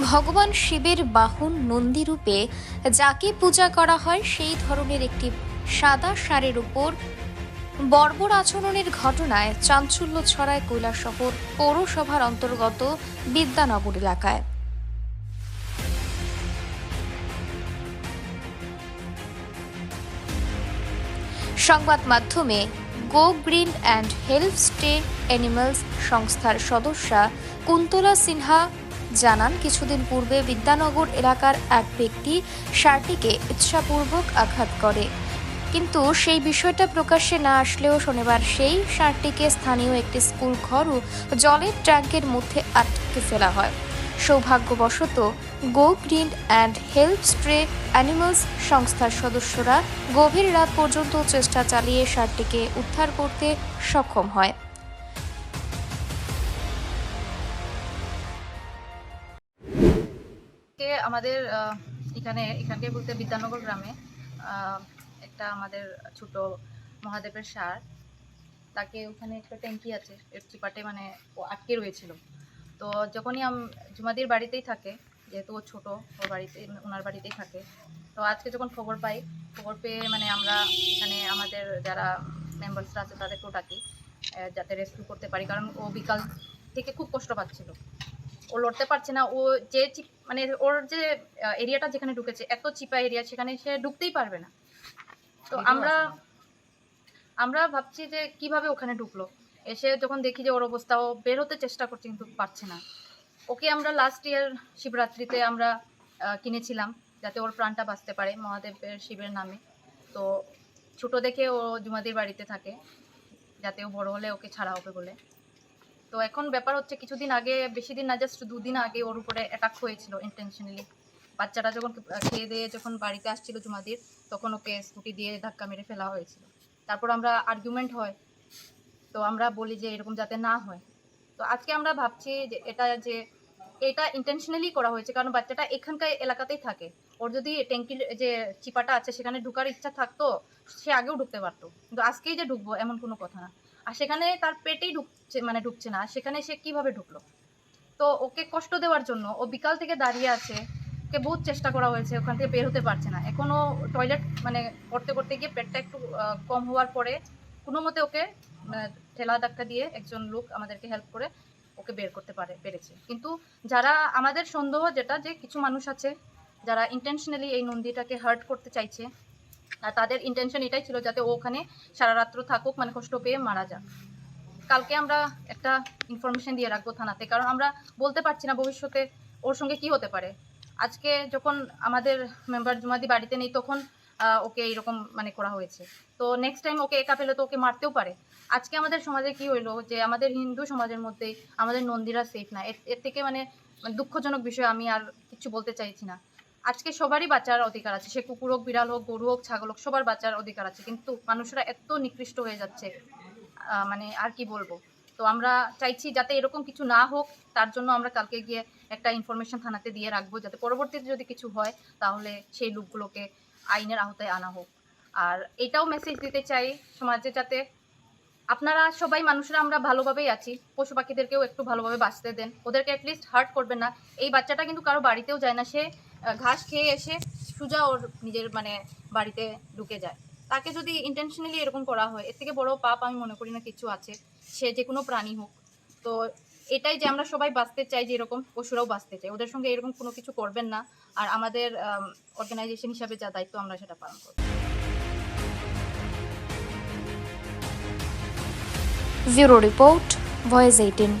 ভগবান শিবের বাহন নন্দী রূপে যাকে পূজা করা হয়, সেই ধরনের একটি সাদা সারের উপর বর্বর আচরণের ঘটনায় চাঞ্চল্য ছড়ায় কৈলাসহর পৌরসভার অন্তর্গত বিদ্যানগর এলাকায়। সংবাদ মাধ্যমে go green and help stray animals সংস্থার সদস্যা কুন্তলা সিনহা জানান, কিছুদিন পূর্বে বিদ্যানগর এলাকার এক ব্যক্তি সারটিকে ইচ্ছাপূর্বক আঘাত করে। কিন্তু সেই বিষয়টা প্রকাশ্যে না আসলেও শনিবার সেই সারটিকে স্থানীয় একটি স্কুল ঘর ও জলের ট্যাঙ্কের মধ্যে আটকে ফেলা হয়। সৌভাগ্যবশত go green and help stray animals সংস্থার সদস্যরা গভীর রাত পর্যন্ত চেষ্টা চালিয়ে সারটিকে উদ্ধার করতে সক্ষম হয়। আমাদের এখানে, এখানকে বলতে বিদ্যানগর গ্রামে একটা আমাদের ছোট মহাদেবের সার। তাকে ওখানে একটা ট্যাঙ্কি আছে চিপাটে মানে ও আটকে রয়েছিল। তো যখনই জুমাদির বাড়িতেই থাকে, যেহেতু ও ছোট, ওর বাড়িতে, ওনার বাড়িতেই থাকে। তো আজকে যখন খবর পাই, খবর পেয়ে মানে আমরা এখানে আমাদের যারা মেম্বার্সরা আছে, তাদেরকেও ডাকি যাতে রেস্কিউ করতে পারি। কারণ ও বিকাল থেকে খুব কষ্ট পাচ্ছিল। ও লড়তে পারছে না। ও যে চিপ- মানে ওর যে এরিয়াটা যেখানে ঢুকেছে এত চিপা এরিয়া সেখানে সে ঢুকতেই পারবে না। তো আমরা আমরা ভাবছি যে কীভাবে ওখানে ঢুকলো? এসে যখন দেখি যে ওর অবস্থা ও বের হতে চেষ্টা করছে কিন্তু পারছে না। ওকে আমরা লাস্ট ইয়ার শিবরাত্রিতে আমরা কিনেছিলাম যাতে ওর প্রাণটা বাঁচতে পারে মহাদেবের শিবের নামে। তো ছোট দেখে ও জুমাদির বাড়িতে থাকে যাতে ও বড় হলে ওকে ছাড়া হবে বলে। তো এখন ব্যাপার হচ্ছে কিছুদিন আগে বেশি দিন না জাস্ট দুদিন আগে ওর উপরে অ্যাটাক হয়েছিল ইন্টেনশনালি বাচ্চাটা যখন খেয়ে দিয়ে যখন বাড়িতে আসছিল জুমাদির, তখন ওকে স্কুটি দিয়ে ধাক্কা মেরে ফেলা হয়েছিল। তারপর আমরা আর্গুমেন্ট হয়, তো আমরা বলি যে এরকম যাতে না হয়। তো আজকে আমরা ভাবছি যে এটা যে এটা ইন্টেনশনালি করা হয়েছে, কারণ বাচ্চাটা এখানকার এলাকাতেই থাকে। ওর যদি ট্যাঙ্কির যে চিপাটা আছে, সেখানে ঢুকার ইচ্ছা থাকতো, সে আগেও ঢুকতে পারতো। কিন্তু আজকেই যে ঢুকবো, এমন কোনো কথা না। আর সেখানে তার পেটেই ঢুকছে মানে ঢুকছে না, সেখানে সে কীভাবে ঢুকলো? তো ওকে কষ্ট দেওয়ার জন্য, ও বিকাল থেকে দাঁড়িয়ে আছে, ওকে বহুত চেষ্টা করা হয়েছে, ওখান থেকে বের হতে পারছে না। এখনও টয়লেট মানে করতে করতে গিয়ে পেটটা একটু কম হওয়ার পরে কোনো মতে ওকে ঠেলা ধাক্কা দিয়ে একজন লোক আমাদেরকে হেল্প করে ওকে বের করতে পারে, পেরেছে। কিন্তু যারা আমাদের সন্দেহ যেটা যে কিছু মানুষ আছে, যারা ইন্টেনশনালি এই নন্দীটাকে হার্ট করতে চাইছে, আর তাদের ইন্টেনশন এটাই ছিল যাতে ও ওখানে সারা রাত্র থাকুক মানে কষ্ট পেয়ে মারা যাক। কালকে আমরা একটা ইনফরমেশন দিয়ে রাখব থানাতে, কারণ আমরা বলতে পারছি না ভবিষ্যতে ওর সঙ্গে কি হতে পারে। আজকে যখন আমাদের মেম্বার জুমাদি বাড়িতে নেই, তখন ওকে এইরকম মানে করা হয়েছে। তো নেক্সট টাইম ওকে একা পেলে তো ওকে মারতেও পারে। আজকে আমাদের সমাজে কি হইল যে আমাদের হিন্দু সমাজের মধ্যে আমাদের নন্দীরা সেফ না। এর থেকে মানে মানে দুঃখজনক বিষয় আমি আর কিছু বলতে চাইছি না। আজকে সবারই বাঁচার অধিকার আছে। সে কুকুর হোক, বিড়াল হোক, গরু হোক, ছাগল হোক, সবার বাঁচার অধিকার আছে। কিন্তু মানুষরা এত নিকৃষ্ট হয়ে যাচ্ছে মানে আর কি বলব। তো আমরা চাইছি যাতে এরকম কিছু না হোক, তার জন্য আমরা কালকে গিয়ে একটা ইনফরমেশন থানাতে দিয়ে রাখব। যাতে পরবর্তীতে যদি কিছু হয়, তাহলে সেই লোকগুলোকে আইনের আওতায় আনা হোক। আর এটাও মেসেজ দিতে চাই সমাজে যাতে আপনারা সবাই মানুষরা আমরা ভালোভাবেই আছি। পশু পাখিদেরকেও একটু ভালোভাবে বাঁচতে দেন। ওদেরকে অ্যাটলিস্ট হার্ট করবেন না। এই বাচ্চাটা কিন্তু কারও বাড়িতেও যায় না। সে ঘাস খেয়ে এসে সোজা ওর নিজের মানে বাড়িতে ঢুকে যায়। তাকে যদি ইন্টেনশনালি এরকম করা হয়, এর থেকে বড় পাপ আমি মনে করি না কিছু আছে। সে যে কোনো প্রাণী হোক। তো এটাই যে আমরা সবাই বাঁচতে চাই, যে এরকম পশুরাও বাঁচতে চাই, ওদের সঙ্গে এরকম কোনো কিছু করবেন না। আর আমাদের অর্গানাইজেশন হিসাবে যা দায়িত্ব আমরা সেটা পালন করব। Bureau report voice eighteen